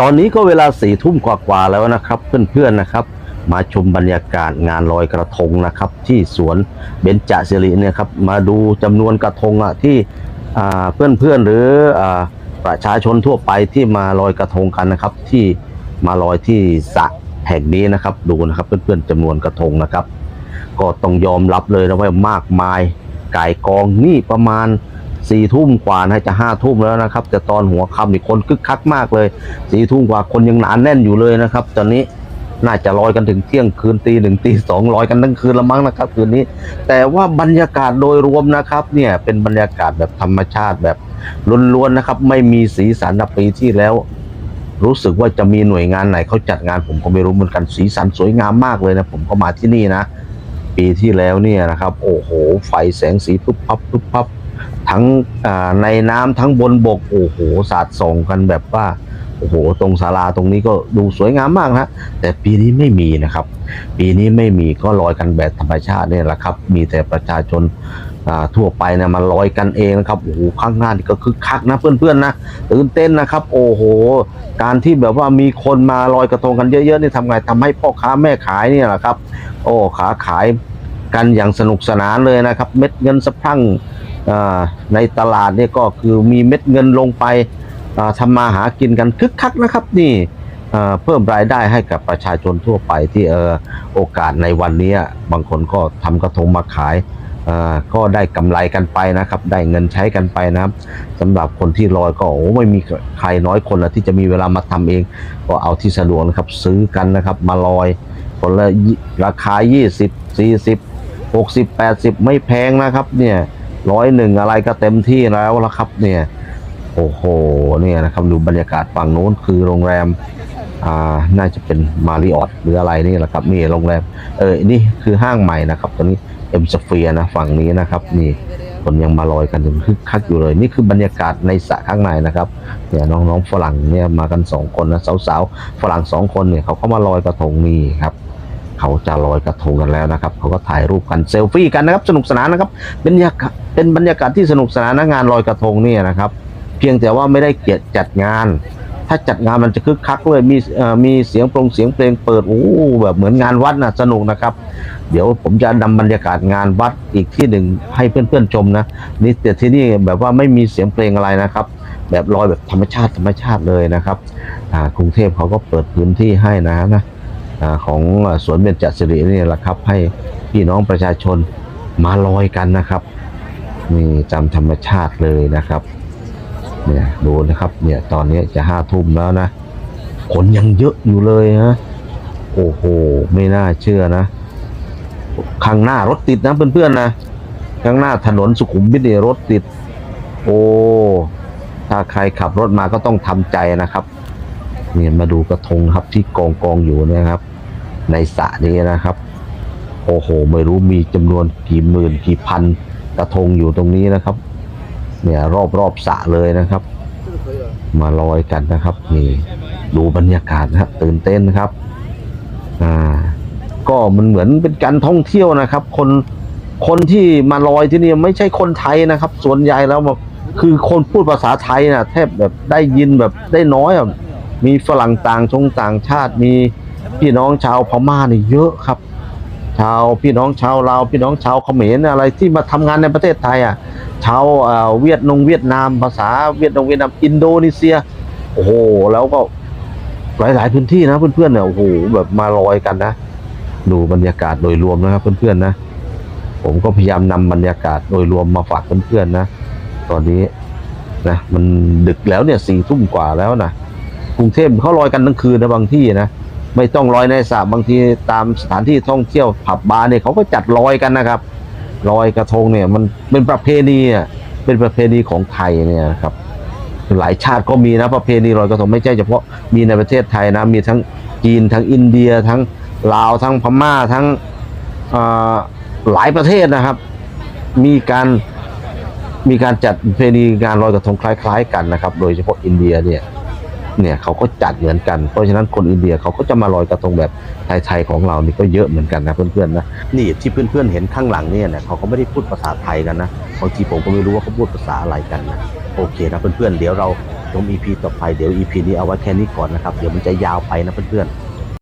ตอนนี้ก็เวลาสี่ทุ่มกว่าๆแล้วนะครับ เพื่อนๆนะครับ มาชมบรรยากาศงานลอยกระทงนะครับ ที่สวนเบญจศิริเนี่ยครับมาดูจำนวนกระทงอะที่เพื่อนๆหรืออประชาชนทั่วไปที่มาลอยกระทงกันนะครับ ที่มาลอยที่สระแห่งนี้นะครับดูนะครับ เพื่อนๆจำนวนกระทงนะครับ ก็ต้องยอมรับเลยนะว่ามากมายไก่กองนี่ประมาณ สี่ทุ่มกว่านะจะห้าทุ่มแล้วนะครับ แต่ตอนหัวค่ำนี่คนคึกคักมากเลยสี่ทุ่มกว่าคนยังหนานแน่นอยู่เลยนะครับ ตอนนี้น่าจะลอยกันถึงเที่ยงคืนตีหนึ่งตีสองลอยกันทั้งคืนละมั้งนะครับ คืนนี้ แต่ว่าบรรยากาศโดยรวมนะครับเนี่ยเป็นบรรยากาศแบบธรรมชาติแบบล้วนๆนะครับ ไม่มีสีสันนปีที่แล้ว รู้สึกว่าจะมีหน่วยงานไหนเขาจัดงานผมก็ไม่รู้เหมือนกันสีสันสวยงามมากเลยนะผมก็มาที่นี่นะ ปีที่แล้วเนี่ยนะครับ โอ้โห ไฟแสงสีปุ๊บพับปุ๊บพับ ทั้งในน้ำทั้งบนบกโอ้โหสาดส่องกันแบบว่าโอ้โห ตรงศาลาตรงนี้ก็ดูสวยงามมากนะแต่ปีนี้ไม่มีนะครับ ปีนี้ไม่มีก็ลอยกันแบบธรรมชาติเนี่ยแหละครับ มีแต่ประชาชนทั่วไปนะมาลอยกันเองนะครับโอ้โหข้างหน้านี่ก็คึกคักนะเพื่อนๆนะตื่นเต้นนะครับ โอ้โห การที่แบบว่ามีคนมาลอยกระทงกันเยอะๆนี่ทำไงทำให้พ่อค้าแม่ขายเนี่ยแหละครับ โอ้ขาขายกันอย่างสนุกสนานเลยนะครับ เม็ดเงินสะพั่ง ในตลาดเนี่ยก็คือมีเม็ดเงินลงไปทำมาหากินกันคึกคักนะครับนี่เพิ่มรายได้ให้กับประชาชนทั่วไปที่เออโอกาสในวันนี้บางคนก็ทำกระทงมาขายก็ได้กำไรกันไปนะครับ ได้เงินใช้กันไปนะครับสำหรับคนที่ลอยก็โอ้ไม่มีใครน้อยคนละที่จะมีเวลามาทำเอง ก็เอาที่สะดวกนะครับซื้อกันนะครับมาลอยคนละยี่ราคา 20 40 60 80 ไม่แพงนะครับเนี่ย ร้อยหนึ่งอะไรก็เต็มที่แล้วละครับเนี่ยโอ้โหเนี่ยนะครับดูบรรยากาศฝั่งโน้นคือโรงแรมอ่าน่าจะเป็นมาริออตหรืออะไรนี่แหละครับนี่โรงแรมเออนี่คือห้างใหม่นะครับตอนนี้เอ็มสเฟียนะฝั่งนี้นะครับนี่คนยังมาลอยกันยังคึกคักอยู่เลย นี่คือบรรยากาศในสระข้างในนะครับเนี่ยน้องๆฝรั่งเนี่ยมากันสองคนนะสาวๆฝรั่งสองคนเนี่ยเขาก็มาลอยกระทงนี่ครับ เขาจะลอยกระทงกันแล้วนะครับ เขาก็ถ่ายรูปกันเซลฟี่กันนะครับสนุกสนานนะครับเป็นบรรยากาศเป็นบรรยากาศที่สนุกสนานงานลอยกระทงเนี่ยนะครับ เพียงแต่ว่าไม่ได้เกียรติจัดงาน ถ้าจัดงานมันจะคึกคักเลยมีมีเสียงปรงเสียงเพลงเปิดโอ้แบบเหมือนงานวัดนะสนุกนะครับ เดี๋ยวผมจะนำบรรยากาศงานวัดอีกที่หนึ่งให้เพื่อนๆชมนะนี่แต่ที่นี่แบบว่าไม่มีเสียงเพลงอะไรนะครับแบบลอยแบบธรรมชาติธรรมชาติเลยนะครับกรุงเทพเขาก็เปิดพื้นที่ให้นะนะ ของสวนเบญจศิรินี่แหละครับ ให้พี่น้องประชาชนมาลอยกันนะครับนี่จำธรรมชาติเลยนะครับเนี่ยดูนะครับเนี่ยตอนนี้จะห้าทุ่มแล้วนะคนยังเยอะอยู่เลยฮะโอ้โห ไม่น่าเชื่อนะ ข้างหน้ารถติดนะเพื่อนๆนะ ข้างหน้าถนนสุขุมวิทเนี่ยรถติด โอ้ ถ้าใครขับรถมาก็ต้องทำใจนะครับ เนี่ยมาดูกระทงครับที่กองกองอยู่นะครับ ในสระนี้นะครับ โอ้โห ไม่รู้มีจำนวนกี่หมื่นกี่พันกระทงอยู่ตรงนี้นะครับ เนี่ยรอบรอบสระเลยนะครับ มาลอยกันนะครับนี่ดูบรรยากาศนะครับตื่นเต้นนะครับอ่าก็มันเหมือนเป็นการท่องเที่ยวนะครับ คนคนที่มาลอยที่นี่ไม่ใช่คนไทยนะครับ ส่วนใหญ่แล้วคือคนพูดภาษาไทยนะแทบแบบได้ยินแบบได้น้อยอะมีฝรั่งต่างชงต่างชาติมี พี่น้องชาวพม่าเนี่ยเยอะครับ ชาวพี่น้องชาวลาวพี่น้องชาวเขมรอะไรที่มาทำงานในประเทศไทยอะชาวเวียดนงเวียดนามภาษาเวียดนงเวียดนามอินโดนีเซีย โอ้โหแล้วก็หลาย ๆ พื้นที่นะเพื่อนๆเนี่ยโอ้โหแบบมาลอยกันนะ ดูบรรยากาศโดยรวมนะครับเพื่อนๆนะ ผมก็พยายามนำบรรยากาศโดยรวมมาฝากเพื่อนๆนะ ตอนนี้นะมันดึกแล้วเนี่ยสี่ทุ่มกว่าแล้วนะกรุงเทพเขาลอยกันทั้งคืนนะบางที่นะ ไม่ต้องลอยในสระบางทีตามสถานที่ท่องเที่ยวผับบาร์เนี่ยเขาก็จัดลอยกันนะครับลอยกระทงเนี่ยมันเป็นประเพณีอะเป็นประเพณีของไทยเนี่ยครับหลายชาติก็มีนะประเพณีลอยกระทงไม่ใช่เฉพาะมีในประเทศไทยนะมีทั้งจีนทั้งอินเดียทั้งลาวทั้งพม่าทั้งอ่อหลายประเทศนะครับ มีการมีการจัดประเพณีงานลอยกระทงคล้าย ๆ กันนะครับ โดยเฉพาะอินเดียเนี่ย เนี่ยเขาก็จัดเหมือนกัน เพราะฉะนั้นคนอินเดียเขาก็จะมาลอยกระทงแบบไทยๆของเรานี่ก็เยอะเหมือนกันนะเพื่อนๆนะนี่ที่เพื่อนๆเห็นข้างหลังเนี่ยเนี่ยเขาก็ไม่ได้พูดภาษาไทยกันนะบางทีผมก็ไม่รู้ว่าเขาพูดภาษาอะไรกันนะโอเคนะเพื่อนๆเดี๋ยวเราชม EP ต่อไปเดี๋ยว EP นี้เอาไว้แค่นี้ก่อนนะครับเดี๋ยวมันจะยาวไปนะเพื่อนๆ